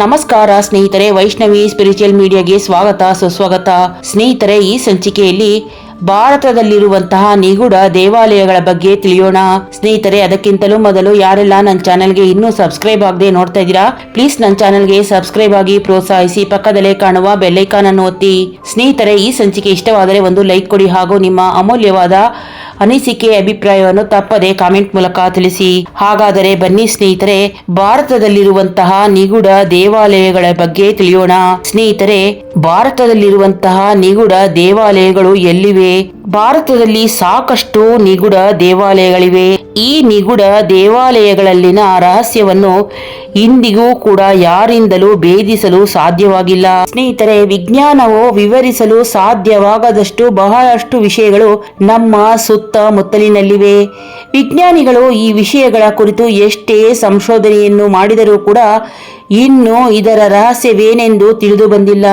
ನಮಸ್ಕಾರ ಸ್ನೇಹಿತರೆ, ವೈಷ್ಣವಿ ಸ್ಪಿರಿಚುವಲ್ ಮೀಡಿಯಾಗೆ ಸ್ವಾಗತ, ಸುಸ್ವಾಗತ. ಸ್ನೇಹಿತರೆ, ಈ ಸಂಚಿಕೆಯಲ್ಲಿ ಭಾರತದಲ್ಲಿರುವಂತಹ ನಿಗೂಢ ದೇವಾಲಯಗಳ ಬಗ್ಗೆ ತಿಳಿಯೋಣ. ಸ್ನೇಹಿತರೆ, ಅದಕ್ಕಿಂತಲೂ ಮೊದಲು ಯಾರೆಲ್ಲ ನನ್ನ ಚಾನೆಲ್ಗೆ ಇನ್ನೂ ಸಬ್ಸ್ಕ್ರೈಬ್ ಆಗದೆ ನೋಡ್ತಾ ಇದ್ದೀರಾ, ಪ್ಲೀಸ್ ನನ್ನ ಚಾನೆಲ್ಗೆ ಸಬ್ಸ್ಕ್ರೈಬ್ ಆಗಿ ಪ್ರೋತ್ಸಾಹಿಸಿ, ಪಕ್ಕದಲ್ಲೇ ಕಾಣುವ ಬೆಲ್ಲೈಕಾನ್ ಅನ್ನು ಒತ್ತಿ. ಸ್ನೇಹಿತರೆ, ಈ ಸಂಚಿಕೆ ಇಷ್ಟವಾದರೆ ಒಂದು ಲೈಕ್ ಕೊಡಿ ಹಾಗೂ ನಿಮ್ಮ ಅಮೂಲ್ಯವಾದ ಅನಿಸಿಕೆ ಅಭಿಪ್ರಾಯವನ್ನು ತಪ್ಪದೆ ಕಾಮೆಂಟ್ ಮೂಲಕ ತಿಳಿಸಿ. ಹಾಗಾದರೆ ಬನ್ನಿ ಸ್ನೇಹಿತರೆ, ಭಾರತದಲ್ಲಿರುವಂತಹ ನಿಗೂಢ ದೇವಾಲಯಗಳ ಬಗ್ಗೆ ತಿಳಿಯೋಣ. ಸ್ನೇಹಿತರೆ, ಭಾರತದಲ್ಲಿರುವಂತಹ ನಿಗೂಢ ದೇವಾಲಯಗಳು ಎಲ್ಲಿವೆ? ಭಾರತದಲ್ಲಿ ಸಾಕಷ್ಟು ನಿಗೂಢ ದೇವಾಲಯಗಳಿವೆ. ಈ ನಿಗೂಢ ದೇವಾಲಯಗಳಲ್ಲಿನ ರಹಸ್ಯವನ್ನು ಇಂದಿಗೂ ಕೂಡ ಯಾರಿಂದಲೂ ಭೇದಿಸಲು ಸಾಧ್ಯವಾಗಿಲ್ಲ. ಸ್ನೇಹಿತರೆ, ವಿಜ್ಞಾನವು ವಿವರಿಸಲು ಸಾಧ್ಯವಾಗದಷ್ಟು ಬಹಳಷ್ಟು ವಿಷಯಗಳು ನಮ್ಮ ಸುತ್ತಮುತ್ತಲಿನಲ್ಲಿವೆ. ವಿಜ್ಞಾನಿಗಳು ಈ ವಿಷಯಗಳ ಕುರಿತು ಎಷ್ಟೇ ಸಂಶೋಧನೆಯನ್ನು ಮಾಡಿದರೂ ಕೂಡ ಇನ್ನು ಇದರ ರಹಸ್ಯವೇನೆಂದು ತಿಳಿದು ಬಂದಿಲ್ಲ.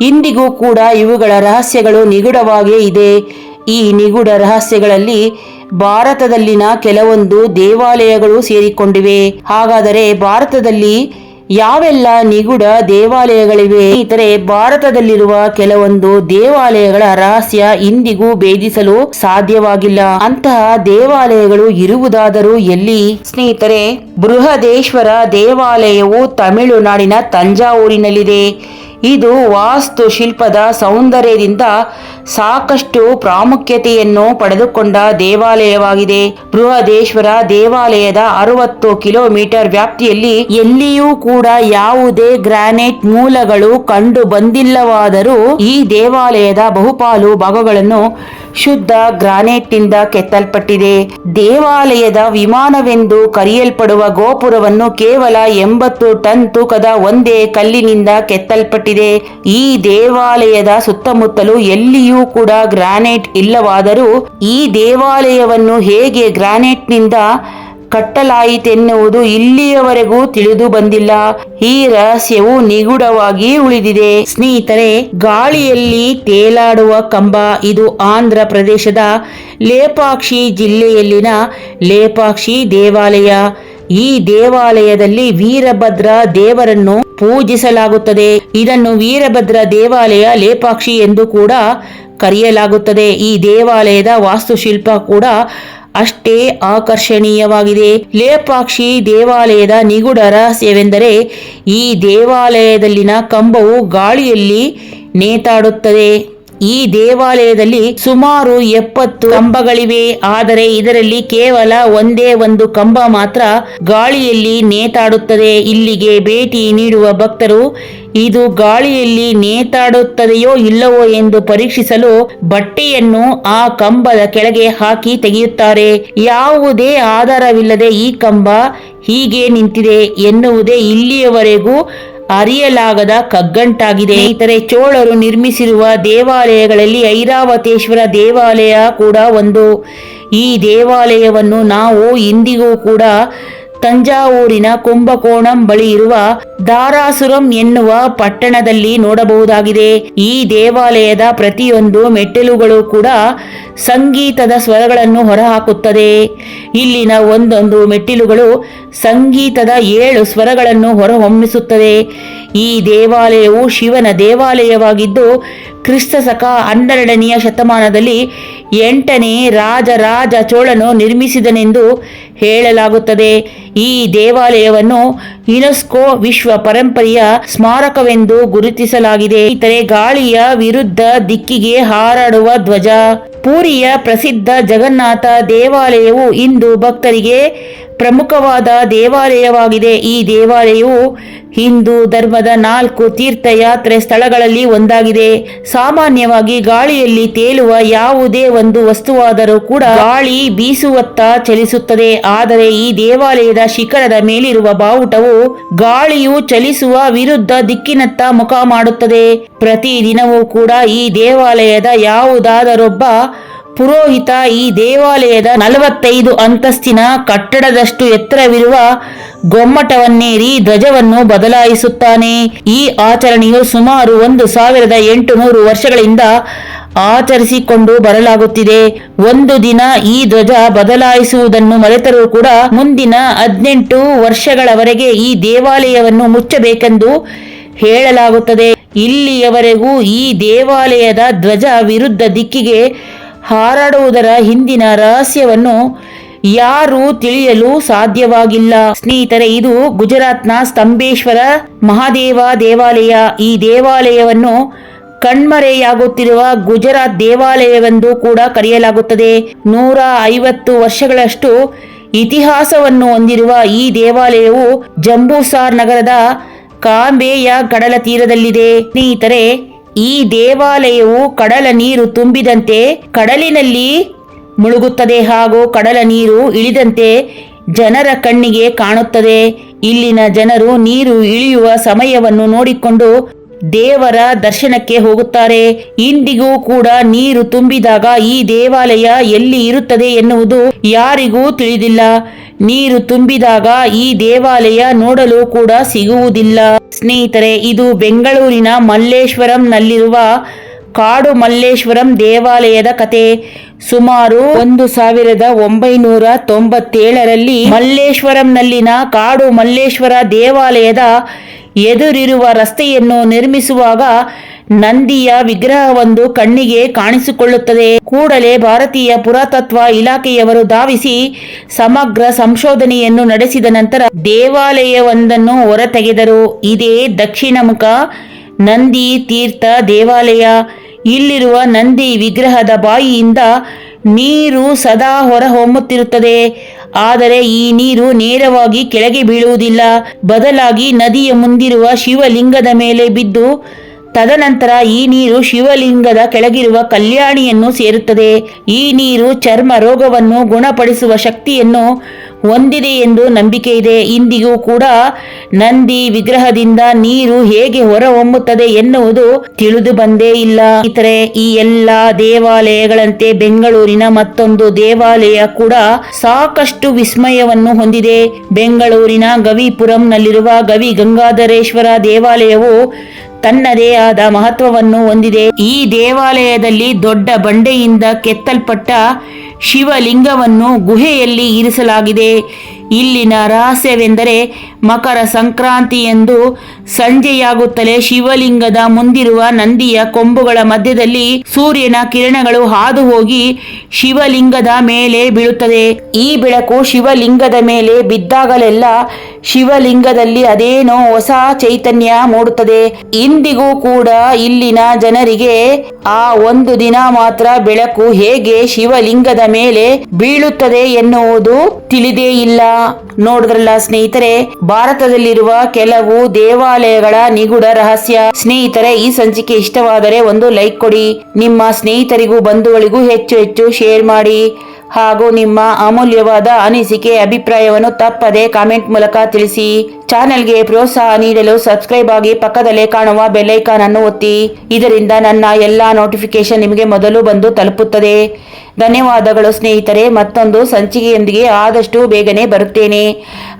ಇಂದಿಗೂ ಕೂಡ ಇವುಗಳ ರಹಸ್ಯಗಳು ನಿಗೂಢವಾಗೇ ಇದೆ. ಈ ನಿಗೂಢ ರಹಸ್ಯಗಳಲ್ಲಿ ಭಾರತದಲ್ಲಿನ ಕೆಲವೊಂದು ದೇವಾಲಯಗಳು ಸೇರಿಕೊಂಡಿವೆ. ಹಾಗಾದರೆ ಭಾರತದಲ್ಲಿ ಯಾವೆಲ್ಲ ನಿಗೂಢ ದೇವಾಲಯಗಳಿವೆ? ಇತರೆ ಭಾರತದಲ್ಲಿರುವ ಕೆಲವೊಂದು ದೇವಾಲಯಗಳ ರಹಸ್ಯ ಇಂದಿಗೂ ಭೇದಿಸಲು ಸಾಧ್ಯವಾಗಿಲ್ಲ. ಅಂತಹ ದೇವಾಲಯಗಳು ಇರುವುದಾದರೂ ಎಲ್ಲಿ? ಸ್ನೇಹಿತರೆ, ಬೃಹದೇಶ್ವರ ದೇವಾಲಯವು ತಮಿಳುನಾಡಿನ ತಂಜಾವೂರಿನಲ್ಲಿದೆ. ಇದು ವಾಸ್ತುಶಿಲ್ಪದ ಸೌಂದರ್ಯದಿಂದ ಸಾಕಷ್ಟು ಪ್ರಾಮುಖ್ಯತೆಯನ್ನು ಪಡೆದುಕೊಂಡ ದೇವಾಲಯವಾಗಿದೆ. ಬೃಹದೇಶ್ವರ ದೇವಾಲಯದ ಅರವತ್ತು ಕಿಲೋಮೀಟರ್ ವ್ಯಾಪ್ತಿಯಲ್ಲಿ ಎಲ್ಲಿಯೂ ಕೂಡ ಯಾವುದೇ ಗ್ರಾನೈಟ್ ಮೂಲಗಳು ಕಂಡು ಬಂದಿಲ್ಲವಾದರೂ ಈ ದೇವಾಲಯದ ಬಹುಪಾಲು ಭಾಗಗಳನ್ನು ಶುದ್ಧ ಗ್ರಾನೈಟ್ನಿಂದ ಕೆತ್ತಲ್ಪಟ್ಟಿದೆ. ದೇವಾಲಯದ ವಿಮಾನವೆಂದು ಕರೆಯಲ್ಪಡುವ ಗೋಪುರವನ್ನು ಕೇವಲ ಎಂಬತ್ತು ಟನ್ ತೂಕದ ಒಂದೇ ಕಲ್ಲಿನಿಂದ ಕೆತ್ತಲ್ಪಟ್ಟಿದೆ. ಈ ದೇವಾಲಯದ ಸುತ್ತಮುತ್ತಲು ಎಲ್ಲಿಯೂ ಕೂಡ ಗ್ರಾನೈಟ್ ಇಲ್ಲವಾದರೂ ಈ ದೇವಾಲಯವನ್ನು ಹೇಗೆ ಗ್ರಾನೈಟ್ನಿಂದ ಕಟ್ಟಲಾಯಿತೆನ್ನುವುದು ಇಲ್ಲಿಯವರೆಗೂ ತಿಳಿದು ಬಂದಿಲ್ಲ. ಈ ರಹಸ್ಯವು ನಿಗೂಢವಾಗಿ ಉಳಿದಿದೆ. ಸ್ನೇಹಿತರೆ, ಗಾಳಿಯಲ್ಲಿ ತೇಲಾಡುವ ಕಂಬ ಇದು ಆಂಧ್ರ ಪ್ರದೇಶದ ಲೇಪಾಕ್ಷಿ ಜಿಲ್ಲೆಯಲ್ಲಿನ ಲೇಪಾಕ್ಷಿ ದೇವಾಲಯ. ಈ ದೇವಾಲಯದಲ್ಲಿ ವೀರಭದ್ರ ದೇವರನ್ನು ಪೂಜಿಸಲಾಗುತ್ತದೆ. ಇದನ್ನು ವೀರಭದ್ರ ದೇವಾಲಯ ಲೇಪಾಕ್ಷಿ ಎಂದು ಕೂಡ ಕರೆಯಲಾಗುತ್ತದೆ. ಈ ದೇವಾಲಯದ ವಾಸ್ತುಶಿಲ್ಪ ಕೂಡ ಅಷ್ಟೇ ಆಕರ್ಷಣೀಯವಾಗಿದೆ. ಲೇಪಾಕ್ಷಿ ದೇವಾಲಯದ ನಿಗೂಢ ರಹಸ್ಯವೆಂದರೆ ಈ ದೇವಾಲಯದಲ್ಲಿನ ಕಂಬವು ಗಾಳಿಯಲ್ಲಿ ನೇತಾಡುತ್ತದೆ. ಈ ದೇವಾಲಯದಲ್ಲಿ ಸುಮಾರು ಎಪ್ಪತ್ತು ಕಂಬಗಳಿವೆ. ಆದರೆ ಇದರಲ್ಲಿ ಕೇವಲ ಒಂದೇ ಒಂದು ಕಂಬ ಮಾತ್ರ ಗಾಳಿಯಲ್ಲಿ ನೇತಾಡುತ್ತದೆ. ಇಲ್ಲಿಗೆ ಭೇಟಿ ನೀಡುವ ಭಕ್ತರು, ಇದು ಗಾಳಿಯಲ್ಲಿ ನೇತಾಡುತ್ತದೆಯೋ ಇಲ್ಲವೋ ಎಂದು ಪರೀಕ್ಷಿಸಲು ಬಟ್ಟೆಯನ್ನು ಆ ಕಂಬದ ಕೆಳಗೆ ಹಾಕಿ ತೆಗೆಯುತ್ತಾರೆ. ಯಾವುದೇ ಆಧಾರವಿಲ್ಲದೆ ಈ ಕಂಬ ಹೀಗೆ ನಿಂತಿದೆ ಎನ್ನುವುದೇ ಇಲ್ಲಿಯವರೆಗೂ ಅರಿಯಲಾಗದ ಕಗ್ಗಂಟಾಗಿದೆ. ಇತರೆ ಚೋಳರು ನಿರ್ಮಿಸಿರುವ ದೇವಾಲಯಗಳಲ್ಲಿ ಐರಾವತೇಶ್ವರ ದೇವಾಲಯ ಕೂಡ ಒಂದು. ಈ ದೇವಾಲಯವನ್ನು ನಾವು ಇಂದಿಗೂ ಕೂಡ ತಂಜಾವೂರಿನ ಕುಂಭಕೋಣಂ ಬಳಿ ಇರುವ ದಾರಾಸುರಂ ಎನ್ನುವ ಪಟ್ಟಣದಲ್ಲಿ ನೋಡಬಹುದಾಗಿದೆ. ಈ ದೇವಾಲಯದ ಪ್ರತಿಯೊಂದು ಮೆಟ್ಟಿಲುಗಳು ಕೂಡ ಸಂಗೀತದ ಸ್ವರಗಳನ್ನು ಹೊರಹಾಕುತ್ತದೆ. ಇಲ್ಲಿನ ಒಂದೊಂದು ಮೆಟ್ಟಿಲುಗಳು ಸಂಗೀತದ ಏಳು ಸ್ವರಗಳನ್ನು ಹೊರಹೊಮ್ಮಿಸುತ್ತದೆ. ಈ ದೇವಾಲಯವು ಶಿವನ ದೇವಾಲಯವಾಗಿದ್ದು, ಕ್ರಿಸ್ತ ಸಕ ಹನ್ನೆರಡನೆಯ ಶತಮಾನದಲ್ಲಿ ಎಂಟನೇ ರಾಜರಾಜ ಚೋಳನು ನಿರ್ಮಿಸಿದನೆಂದು ಹೇಳಲಾಗುತ್ತದೆ. ಈ ದೇವಾಲಯವನ್ನು ಯುನೆಸ್ಕೋ ವಿಶ್ವ ಪರಂಪರೆಯ ಸ್ಮಾರಕವೆಂದು ಗುರುತಿಸಲಾಗಿದೆ. ಇತರೆ ಗಾಳಿಯ ವಿರುದ್ಧ ದಿಕ್ಕಿಗೆ ಹಾರಾಡುವ ಧ್ವಜ. ಪೂರಿಯ ಪ್ರಸಿದ್ಧ ಜಗನ್ನಾಥ ದೇವಾಲಯವು ಇಂದು ಭಕ್ತರಿಗೆ ಪ್ರಮುಖವಾದ ದೇವಾಲಯವಾಗಿದೆ. ಈ ದೇವಾಲಯವು ಹಿಂದೂ ಧರ್ಮದ ನಾಲ್ಕು ತೀರ್ಥಯಾತ್ರೆ ಸ್ಥಳಗಳಲ್ಲಿ ಒಂದಾಗಿದೆ. ಸಾಮಾನ್ಯವಾಗಿ ಗಾಳಿಯಲ್ಲಿ ತೇಲುವ ಯಾವುದೇ ಒಂದು ವಸ್ತುವಾದರೂ ಕೂಡ ಗಾಳಿ ಬೀಸುವತ್ತ ಚಲಿಸುತ್ತದೆ. ಆದರೆ ಈ ದೇವಾಲಯದ ಶಿಖರದ ಮೇಲಿರುವ ಬಾವುಟವು ಗಾಳಿಯು ಚಲಿಸುವ ವಿರುದ್ಧ ದಿಕ್ಕಿನತ್ತ ಮುಖ ಮಾಡುತ್ತದೆ. ಪ್ರತಿದಿನವೂ ಕೂಡ ಈ ದೇವಾಲಯದ ಯಾವುದಾದರೊಬ್ಬ ಪುರೋಹಿತ ಈ ದೇವಾಲಯದ ನಲವತ್ತೈದು ಅಂತಸ್ತಿನ ಕಟ್ಟಡದಷ್ಟು ಎತ್ತರವಿರುವ ಗೊಮ್ಮಟವನ್ನೇರಿ ಧ್ವಜವನ್ನು ಬದಲಾಯಿಸುತ್ತಾನೆ. ಈ ಆಚರಣೆಯು ಸುಮಾರು ಒಂದು ಸಾವಿರದ ಎಂಟುನೂರು ವರ್ಷಗಳಿಂದ ಆಚರಿಸಿಕೊಂಡು ಬರಲಾಗುತ್ತಿದೆ. ಒಂದು ದಿನ ಈ ಧ್ವಜ ಬದಲಾಯಿಸುವುದನ್ನು ಮರೆತರೂ ಕೂಡ ಮುಂದಿನ ಹದಿನೆಂಟು ವರ್ಷಗಳವರೆಗೆ ಈ ದೇವಾಲಯವನ್ನು ಮುಚ್ಚಬೇಕೆಂದು ಹೇಳಲಾಗುತ್ತದೆ. ಇಲ್ಲಿಯವರೆಗೂ ಈ ದೇವಾಲಯದ ಧ್ವಜ ವಿರುದ್ಧ ದಿಕ್ಕಿಗೆ ಹಾರಾಡುವುದರ ಹಿಂದಿನ ರಹಸ್ಯವನ್ನು ಯಾರೂ ತಿಳಿಯಲು ಸಾಧ್ಯವಾಗಿಲ್ಲ. ಸ್ನೇಹಿತರೆ, ಇದು ಗುಜರಾತ್ನ ಸ್ತಂಭೇಶ್ವರ ಮಹಾದೇವ ದೇವಾಲಯ. ಈ ದೇವಾಲಯವನ್ನು ಕಣ್ಮರೆಯಾಗುತ್ತಿರುವ ಗುಜರಾತ್ ದೇವಾಲಯವೆಂದು ಕೂಡ ಕರೆಯಲಾಗುತ್ತದೆ. ನೂರ ಐವತ್ತು ವರ್ಷಗಳಷ್ಟು ಇತಿಹಾಸವನ್ನು ಹೊಂದಿರುವ ಈ ದೇವಾಲಯವು ಜಂಬೂಸಾರ್ ನಗರದ ಕಾಂಬೆಯ ಕಡಲ ತೀರದಲ್ಲಿದೆ ಸ್ನೇಹಿತರೆ ಈ ದೇವಾಲಯವು ಕಡಲ ನೀರು ತುಂಬಿದಂತೆ ಕಡಲಿನಲ್ಲಿ ಮುಳುಗುತ್ತದೆ ಹಾಗೂ ಕಡಲ ನೀರು ಇಳಿದಂತೆ ಜನರ ಕಣ್ಣಿಗೆ ಕಾಣುತ್ತದೆ. ಇಲ್ಲಿನ ಜನರು ನೀರು ಇಳಿಯುವ ಸಮಯವನ್ನು ನೋಡಿಕೊಂಡು ದೇವರ ದರ್ಶನಕ್ಕೆ ಹೋಗುತ್ತಾರೆ. ಇಂದಿಗೂ ಕೂಡ ನೀರು ತುಂಬಿದಾಗ ಈ ದೇವಾಲಯ ಎಲ್ಲಿ ಇರುತ್ತದೆ ಎನ್ನುವುದು ಯಾರಿಗೂ ತಿಳಿದಿಲ್ಲ. ನೀರು ತುಂಬಿದಾಗ ಈ ದೇವಾಲಯ ನೋಡಲು ಕೂಡ ಸಿಗುವುದಿಲ್ಲ. ಸ್ನೇಹಿತರೆ, ಇದು ಬೆಂಗಳೂರಿನ ಮಲ್ಲೇಶ್ವರಂನಲ್ಲಿರುವ ಕಾಡು ಮಲ್ಲೇಶ್ವರಂ ದೇವಾಲಯದ ಕತೆ. ಸುಮಾರು ಒಂದು ಸಾವಿರದ ಒಂಬೈನೂರ ತೊಂಬತ್ತೇಳರಲ್ಲಿ ಮಲ್ಲೇಶ್ವರಂನಲ್ಲಿನ ಕಾಡು ಮಲ್ಲೇಶ್ವರ ದೇವಾಲಯದ ಎದುರಿರುವ ರಸ್ತೆಯನ್ನು ನಿರ್ಮಿಸುವಾಗ ನಂದಿಯ ವಿಗ್ರಹವೊಂದು ಕಣ್ಣಿಗೆ ಕಾಣಿಸಿಕೊಳ್ಳುತ್ತದೆ. ಕೂಡಲೇ ಭಾರತೀಯ ಪುರಾತತ್ವ ಇಲಾಖೆಯವರು ಧಾವಿಸಿ ಸಮಗ್ರ ಸಂಶೋಧನೆಯನ್ನು ನಡೆಸಿದ ನಂತರ ದೇವಾಲಯವೊಂದನ್ನು ಹೊರತೆಗೆದರು. ಇದೇ ದಕ್ಷಿಣಮುಖ ನಂದಿ ತೀರ್ಥ ದೇವಾಲಯ. ಇಲ್ಲಿರುವ ನಂದಿ ವಿಗ್ರಹದ ಬಾಯಿಯಿಂದ ನೀರು ಸದಾ ಹೊರ ಹೊಮ್ಮುತ್ತಿರುತ್ತದೆ ಆದರೆ ಈ ನೀರು ನೇರವಾಗಿ ಕೆಳಗೆ ಬೀಳುವುದಿಲ್ಲ. ಬದಲಾಗಿ ನದಿಯ ಮುಂದಿರುವ ಶಿವಲಿಂಗದ ಮೇಲೆ ಬಿದ್ದು, ತದನಂತರ ಈ ನೀರು ಶಿವಲಿಂಗದ ಕೆಳಗಿರುವ ಕಲ್ಯಾಣಿಯನ್ನು ಸೇರುತ್ತದೆ. ಈ ನೀರು ಚರ್ಮ ರೋಗವನ್ನು ಗುಣಪಡಿಸುವ ಶಕ್ತಿಯನ್ನು ಹೊಂದಿದೆ ಎಂದು ನಂಬಿಕೆ ಇದೆ. ಇಂದಿಗೂ ಕೂಡ ನಂದಿ ವಿಗ್ರಹದಿಂದ ನೀರು ಹೇಗೆ ಹೊರಹೊಮ್ಮುತ್ತದೆ ಎನ್ನುವುದು ತಿಳಿದು ಬಂದೇ ಇಲ್ಲ. ಇತರೆ ಈ ಎಲ್ಲಾ ದೇವಾಲಯಗಳಂತೆ ಬೆಂಗಳೂರಿನ ಮತ್ತೊಂದು ದೇವಾಲಯ ಕೂಡ ಸಾಕಷ್ಟು ವಿಸ್ಮಯವನ್ನು ಹೊಂದಿದೆ. ಬೆಂಗಳೂರಿನ ಗವಿಪುರಂನಲ್ಲಿರುವ ಗವಿ ಗಂಗಾಧರೇಶ್ವರ ದೇವಾಲಯವು ತನ್ನದೇ ಆದ ಮಹತ್ವವನ್ನು ಹೊಂದಿದೆ. ಈ ದೇವಾಲಯದಲ್ಲಿ ದೊಡ್ಡ ಬಂಡೆಯಿಂದ ಕೆತ್ತಲ್ಪಟ್ಟ ಶಿವಲಿಂಗವನ್ನು ಗುಹೆಯಲ್ಲಿ ಇರಿಸಲಾಗಿದೆ. ಇಲ್ಲಿನ ರಹಸ್ಯವೆಂದರೆ ಮಕರ ಸಂಕ್ರಾಂತಿ ಎಂದು ಸಂಜೆಯಾಗುತ್ತಲೇ ಶಿವಲಿಂಗದ ಮುಂದಿರುವ ನಂದಿಯ ಕೊಂಬುಗಳ ಮಧ್ಯದಲ್ಲಿ ಸೂರ್ಯನ ಕಿರಣಗಳು ಹಾದು ಹೋಗಿ ಶಿವಲಿಂಗದ ಮೇಲೆ ಬೀಳುತ್ತದೆ. ಈ ಬೆಳಕು ಶಿವಲಿಂಗದ ಮೇಲೆ ಬಿದ್ದಾಗಲೆಲ್ಲ ಶಿವಲಿಂಗದಲ್ಲಿ ಅದೇನೋ ಹೊಸ ಚೈತನ್ಯ ಮೂಡುತ್ತದೆ. ಇಂದಿಗೂ ಕೂಡ ಇಲ್ಲಿನ ಜನರಿಗೆ ಆ ಒಂದು ದಿನ ಮಾತ್ರ ಬೆಳಕು ಹೇಗೆ ಶಿವಲಿಂಗದ ಮೇಲೆ ಬೀಳುತ್ತದೆ ಎನ್ನುವುದು ತಿಳಿದೇ ಇಲ್ಲ. ನೋಡಿದ್ರಲ್ಲ ಸ್ನೇಹಿತರೆ, ಭಾರತದಲ್ಲಿರುವ ಕೆಲವು ದೇವಾಲಯಗಳ ನಿಗೂಢ ರಹಸ್ಯ. ಸ್ನೇಹಿತರೆ, ಈ ಸಂಚಿಕೆ ಇಷ್ಟವಾದರೆ ಒಂದು ಲೈಕ್ ಕೊಡಿ. ನಿಮ್ಮ ಸ್ನೇಹಿತರಿಗೂ ಬಂಧುಗಳಿಗೂ ಹೆಚ್ಚು ಹೆಚ್ಚು ಶೇರ್ ಮಾಡಿ. ಹಾಗೂ ನಿಮ್ಮ ಅಮೂಲ್ಯವಾದ ಅನಿಸಿಕೆ, ಅಭಿಪ್ರಾಯವನ್ನು ತಪ್ಪದೆ ಕಾಮೆಂಟ್ ಮೂಲಕ ತಿಳಿಸಿ. ಚಾನೆಲ್ಗೆ ಪ್ರೋತ್ಸಾಹ ನೀಡಲು ಸಬ್ಸ್ಕ್ರೈಬ್ ಆಗಿ ಪಕ್ಕದಲ್ಲೇ ಕಾಣುವ ಬೆಲ್ಲೈಕಾನ್ ಅನ್ನು ಒತ್ತಿ. ಇದರಿಂದ ನನ್ನ ಎಲ್ಲಾ ನೋಟಿಫಿಕೇಶನ್ ನಿಮಗೆ ಮೊದಲು ಬಂದು ತಲುಪುತ್ತದೆ. ಧನ್ಯವಾದಗಳು ಸ್ನೇಹಿತರೆ, ಮತ್ತೊಂದು ಸಂಚಿಕೆಯೊಂದಿಗೆ ಆದಷ್ಟು ಬೇಗನೆ ಬರುತ್ತೇನೆ.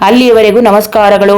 ಅಲ್ಲಿಯವರೆಗೂ ನಮಸ್ಕಾರಗಳು.